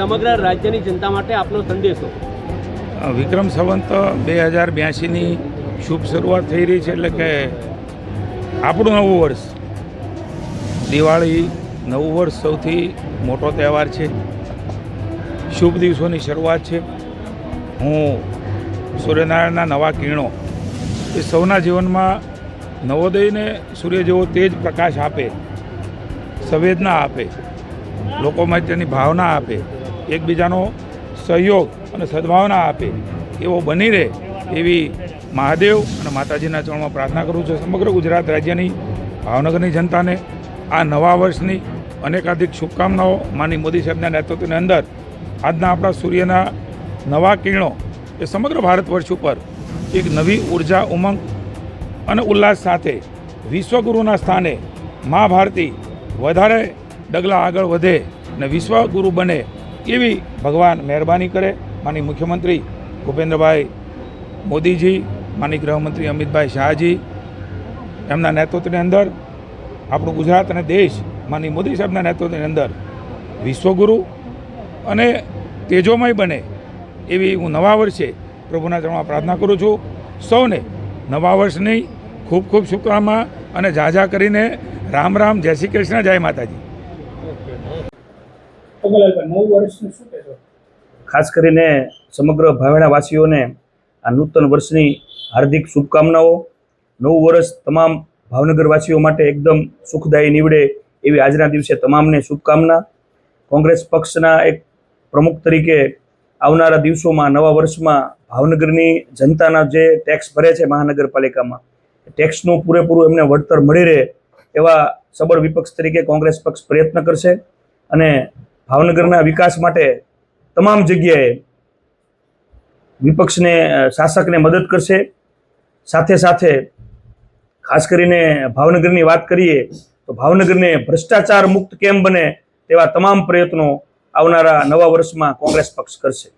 સમગ્ર રાજ્યની જનતા માટે આપનો સંદેશો. વિક્રમ સંવંત, બે હજાર બ્યાસીની શુભ શરૂઆત થઈ રહી છે એટલે કે આપણું નવું વર્ષ. દિવાળી નવું વર્ષ સૌથી મોટો તહેવાર છે. શુભ દિવસોની શરૂઆત છે. હું સૂર્યનારાયણના નવા કિરણો એ સૌના જીવનમાં નવોદયને સૂર્ય જેવો તેજ પ્રકાશ આપે, સંવેદના આપે લોકોમાં તેની ભાવના આપે એકબીજાનો સહયોગ અને સદભાવના આપે એવો બની રહે એવી મહાદેવ અને માતાજીના ચરણમાં પ્રાર્થના કરું છું. સમગ્ર ગુજરાત રાજ્યની, ભાવનગરની જનતાને આ નવા વર્ષની અનેકાધિક શુભકામનાઓ માની મોદી સાહેબના નેતૃત્વની અંદર આજના આપણા સૂર્યના નવા કિરણો એ સમગ્ર ભારત વર્ષ ઉપર એક નવી ઊર્જા, ઉમંગ અને ઉલ્લાસ સાથે વિશ્વગુરુના સ્થાને મા ભારતી વધારે ડગલા આગળ વધે અને વિશ્વગુરુ બને એવી ભગવાન મહેરબાની કરે. માની મુખ્યમંત્રી ભૂપેન્દ્રભાઈ મોદીજી માની ગૃહમંત્રી અમિતભાઈ શાહજી, એમના નેતૃત્વની અંદર આપણું ગુજરાત અને દેશ માની મોદી સાહેબના નેતૃત્વની અંદર વિશ્વગુરુ અને તેજોમય બને એવી હું નવા વર્ષે પ્રભુના ચરણમાં પ્રાર્થના કરું છું. સૌને નવા વર્ષની ખૂબ ખૂબ શુભકામના અને ઝાઝા કરીને રામ રામ, જય શ્રી કૃષ્ણ, જય માતાજી પગલાલભાઈ નવ વર્ષનું શું કહેશો ખાસ કરીને સમગ્ર ભાવેણા વાસીઓને આ નૂતન વર્ષની હાર્દિક શુભકામનાઓ. નવું વર્ષ તમામ ભાવનગરવાસીઓ માટે એકદમ સુખદાયી નીવડે એવી આજના દિવસે તમામને શુભકામના. કોંગ્રેસ પક્ષના એક પ્રમુખ તરીકે આવનારા દિવસોમાં, નવા વર્ષમાં ભાવનગરની જનતાના જે ટેક્સ ભરે છે મહાનગરપાલિકામાં ટેક્સનું પૂરેપૂરું એમને વળતર મળી રહે એવા સબળ વિપક્ષ તરીકે કોંગ્રેસ પક્ષ પ્રયત્ન કરશે. અને ભાવનગરના વિકાસ માટે તમામ જગ્યાએ વિપક્ષને શાસકને મદદ કરશે. સાથે સાથે ખાસ કરીને ભાવનગરની વાત કરીએ તો ભાવનગરને ભ્રષ્ટાચાર મુક્ત કેમ બને તેવા તમામ પ્રયત્નો આવનારા નવા વર્ષમાં કોંગ્રેસ પક્ષ કરશે.